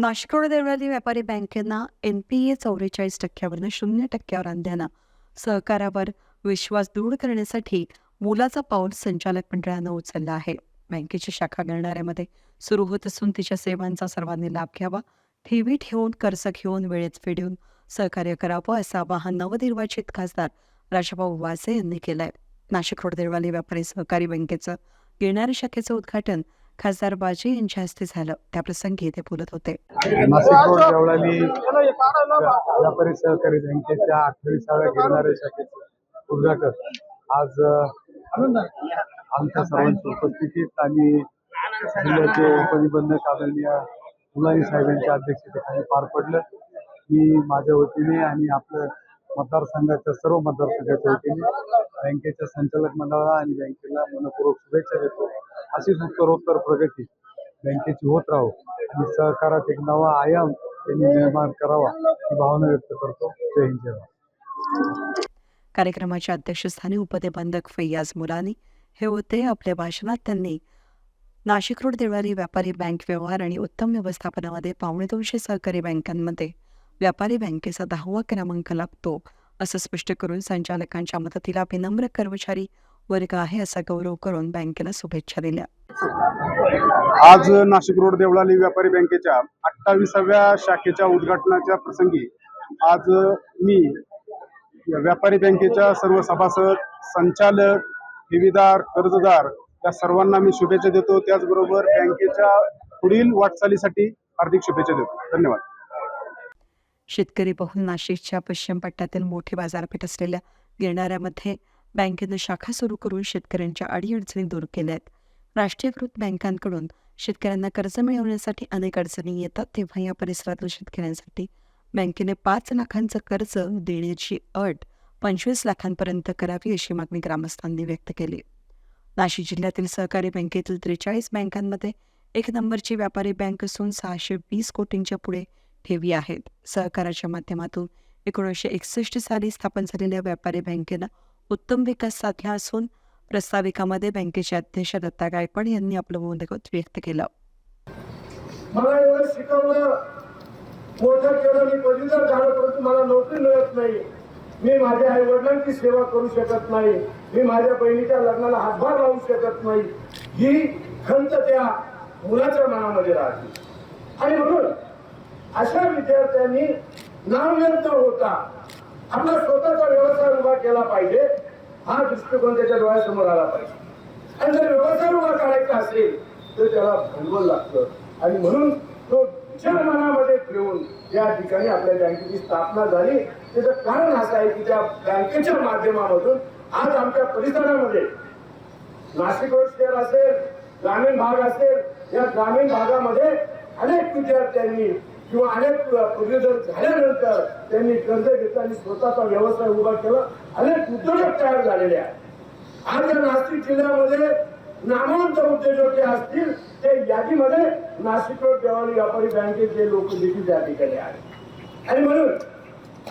नाशिक देवळाली व्यापारी बँकेनं N P A चौवेचाळीस टक्क्यावरनं शून्य टक्क्यावर आणल्यानं सहकारावर विश्वास दृढ करण्यासाठी मोलाचा पाऊल संचालक मंडळानं उचलला आहे. बँकेची शाखा गणणाऱ्यामध्ये सुरू होत असून तिच्या सेवांचा सर्वांनी लाभ घ्यावा ठेवी ठेवून कर्ज घेऊन वेळेत फेडून सहकार्य करावं असं आवाहन नवनिर्वाचित खासदार राजाभाऊ वासे यांनी केलंय. नाशिक रोड देवळाली व्यापारी सहकारी बँकेचं येणाऱ्या शाखेचं उद्घाटन खासदार बाजे यांच्या हस्ते झालं. त्याप्रसंगी ते बोलत होते. नाशिक रोड देवळाली व्यापारी सहकारी बँकेच्या अठ्ठावीसाव्या गिरणारे शाखेचे उद्घाटन आज आमच्या सर्वांच्या उपस्थितीत आणि जिल्ह्याचे उपनिबंधक आदरणीय मुलानी साहेबांच्या अध्यक्षतेखाली पार पडलं. मी माझ्या वतीने आणि आपलं मतदारसंघाच्या सर्व मतदारसंघाच्या वतीने बँकेच्या संचालक मंडळाला आणि बँकेला मनपूर्वक शुभेच्छा देतो. अशीच उत्तरोत्तर प्रगती बँकेची होत राहो. आणि सहकारात एक नवा आयाम त्यांनी निर्माण करावा ही भावना व्यक्त करतो. जय हिंद जय भारत. कार्यक्रमाच्या अध्यक्षस्थानी उपनिबंधक फैयाज मुलानी हे होते. आपल्या भाषणात त्यांनी नाशिक रोड देवळारी व्यापारी बँक व्यवहार आणि उत्तम व्यवस्थापनामध्ये पावणे दोनशे सहकारी बँकांमध्ये व्यापारी बँकेचा दहावा क्रमांक लागतो असं स्पष्ट करून संचालकांच्या मदतीला विनम्र कर्मचारी वर्ग आहे असा गौरव करून बँकेला शुभेच्छा दिल्या. आज नाशिक रोड देवळाली व्यापारी बँकेच्या अठ्ठावीसाव्या शाखेच्या उद्घाटनाच्या प्रसंगी आज मी व्यापारी बँकेच्या सर्व सभासद संचालक ठेवीदार कर्जदार या सर्वांना मी शुभेच्छा देतो. त्याचबरोबर बँकेच्या पुढील वाटचालीसाठी हार्दिक शुभेच्छा देतो. धन्यवाद. शेतकरी बहुल नाशिकच्या पश्चिम पट्ट्यातील मोठी बाजारपेठ असलेल्या गिरणाऱ्यामध्ये बँकेनं शाखा सुरू करून शेतकऱ्यांच्या अडीअडचणी दूर केल्या आहेत राष्ट्रीयकृत बँकांकडून शेतकऱ्यांना कर्ज मिळवण्यासाठी अनेक अडचणी येतात तेव्हा या परिसरातील शेतकऱ्यांसाठी बँकेने पाच लाखांचं कर्ज देण्याची अट पंचवीस लाखांपर्यंत करावी अशी मागणी ग्रामस्थांनी व्यक्त केली. नाशिक जिल्ह्यातील सहकारी बँकेतील त्रेचाळीस बँकांमध्ये एक नंबरची व्यापारी बँक असून सहाशे वीस कोटींच्या पुढे ठेवी आहेत. सहकाराच्या माध्यमातून एकोणीसशे एकसष्ट साली स्थापन झालेल्या व्यापारी बँकेनं उत्तम विकास साधला असून प्रस्ताविकामध्ये बँकेचे अध्यक्ष दत्ता गायकवाड यांनी आपलं मनोगत व्यक्त केलं. मला एवढं शिकवलं मोठं केलं मी. पदवीधर झालो परंतु मला नोकरी मिळत नाही. मी माझ्या आई वडिलांची सेवा करू शकत नाही. मी माझ्या बहिणीच्या लग्नाला हातभार लावू शकत नाही. ही खंत त्या मुलाच्या मनामध्ये राहते. आणि म्हणून अशा विद्यार्थ्यांनी नामव्यर्थ होता. आपला स्वतःचा व्यवसाय उभा केला पाहिजे. हा दृष्टिकोन त्याच्या डोळ्यासमोर आला पाहिजे. आणि जर व्यवसाय उभा करायचा असेल तर त्याला भांडवल लागतं. आणि म्हणून तो विचार मनामध्ये ठेवून या ठिकाणी आपल्या बँकेची स्थापना झाली. त्याचं कारण असं आहे की त्या बँकेच्या माध्यमामधून आज आमच्या परिसरामध्ये नाशिक रोड शहर असेल ग्रामीण भाग असेल या ग्रामीण भागामध्ये अनेक विद्यार्थ्यांनी किंवा अनेक पदवीधर झाल्यानंतर त्यांनी कर्ज घेतलं आणि स्वतःचा व्यवसाय उभा केला. अनेक उद्योजक तयार झालेले आहेत. आज या नाशिक जिल्ह्यामध्ये नामवंत उद्योजक जे असतील ते यादीमध्ये नाशिक रोड देवानी व्यापारी बँकेचे लोक देखील त्या ठिकाणी आहेत. आणि म्हणून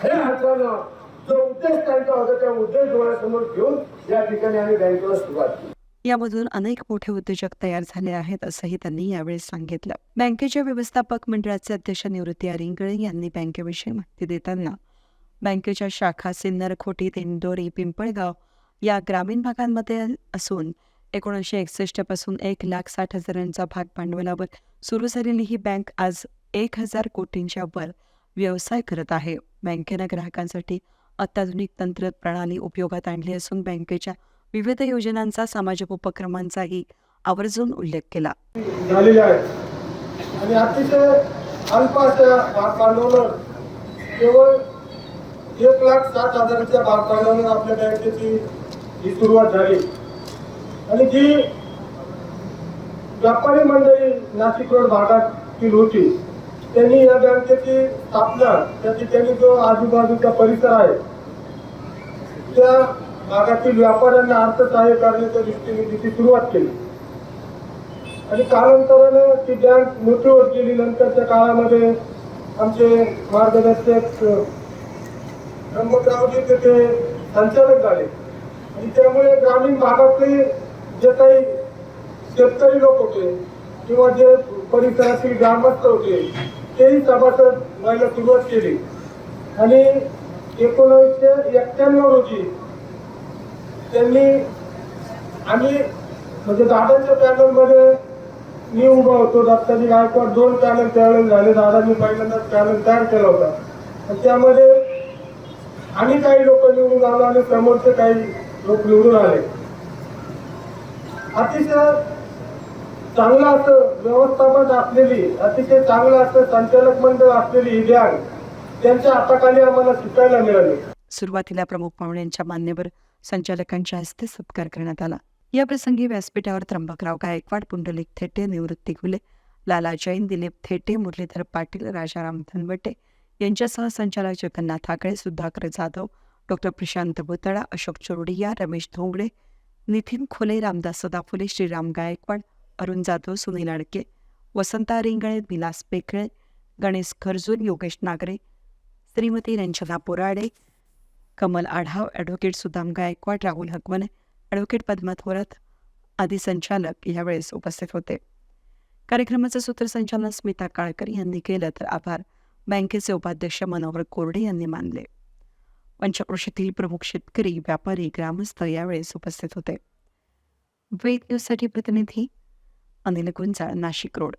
हे हातानं जो उद्देश त्यांचा होता त्या उद्देश डोळ्यासमोर घेऊन या ठिकाणी आम्ही बँकेला सुरुवात केली. यामधून अनेक मोठे उद्योजक तयार झाले आहेत असंही त्यांनी यावेळी सांगितलं. बँकेच्या व्यवस्थापक मंडळाचे अध्यक्ष निवृत्ती अरिंगळे यांनी बँकेविषयी माहिती देताना बँकेच्या शाखा सिन्नर खोटी तेंडोरी पिंपळगाव या ग्रामीण भागांमध्ये असून एकोणीसशे एकसष्टपासून एक लाख साठ हजारांचा भाग भांडवलावर सुरू झालेली ही बँक आज एक हजार कोटींच्या वर व्यवसाय करत आहे. बँकेनं ग्राहकांसाठी अत्याधुनिक तंत्र प्रणाली उपयोगात आणली असून बँकेच्या विविध योजनांचा सामाजिक उपक्रमांचाही आवर्जून उल्लेख केला. आणि अतिशय अल्प अशा भाग केवळ एक लाख सात हजाराच्या भाग आपल्या बँकेची ही सुरुवात झाली. आणि जी व्यापारी मंडळी नाशिक रोड भागातील होती त्यांनी या बँकेची स्थापना त्याची ठिकाणी जो आजूबाजूचा परिसर आहे त्या भागातील व्यापाऱ्यांना अर्थसहाय्य करण्याच्या दृष्टीने तिची सुरुवात केली. आणि कालांतरानं ती बँक मोठी होत गेली. नंतरच्या काळामध्ये आमचे मार्गदर्शक ब्रह्मरावजी तिथे संचालक झाले. आणि त्यामुळे ग्रामीण भागातले जे काही शेतकरी लोक होते किंवा जे परिसरातील ग्रामस्थ होते तेही सभासद व्हायला सुरुवात केली. आणि एकोणीसशे एक्क्याण्णव रोजी त्यांनी आम्ही म्हणजे दादाच्या पॅनलमध्ये मी उभा होतो. दत्ताजी गायकवाड दोन पॅनल त्यावेळेस झाले. दादांनी पहिल्यांदाच पॅनल तयार केला होता. आणि त्यामध्ये आम्ही काही लोक निवडून आलो आणि समोरचे काही लोक निवडून आले. अतिशय चांगलं असं व्यवस्थापन असलेली अतिशय चांगलं असं संचालक मंडळ असलेली ही बँक त्यांच्या हाताखाली आम्हाला शिकायला मिळाली. सुरुवातीला प्रमुख पाहुण्यांच्या मान्यवर संचालकांच्या हस्ते सत्कार करण्यात आला. या प्रसंगी व्यासपीठावर त्र्यंबकराव गायकवाड पुंडलिक थेटे निवृत्ती घुले लाला जैन दिलीप थेटे मुरलीधर पाटील राजाराम धनवटे यांच्यासह संचालक Jagannath Thackeray Sudhakar Jadhav doctor Prashant Bhutala Ashok Chordiya Ramesh Dhongade Nitin Khole Ramdas Sadaphule Shriram Gaikwad Arun Jadhav Sunil Adke Vasanta Ringale Vilas Pekhale Ganesh Kharjur Yogesh Nagare Shrimati Ranjana Porade Kamal Adhav advocate Sudam Gaikwad Rahul Hakamane advocate Padma Thorat आदी संचालक यावेळेस उपस्थित होते. कार्यक्रमाचं सूत्रसंचालन स्मिता काळकर यांनी केलं तर आभार. बँकेचे उपाध्यक्ष मनोहर कोरडे यांनी मानले. पंचक्रोशीतील प्रमुख शेतकरी व्यापारी ग्रामस्थ यावेळेस उपस्थित होते. वेद न्यूजसाठी प्रतिनिधी अनिल गुंजाळ नाशिक रोड.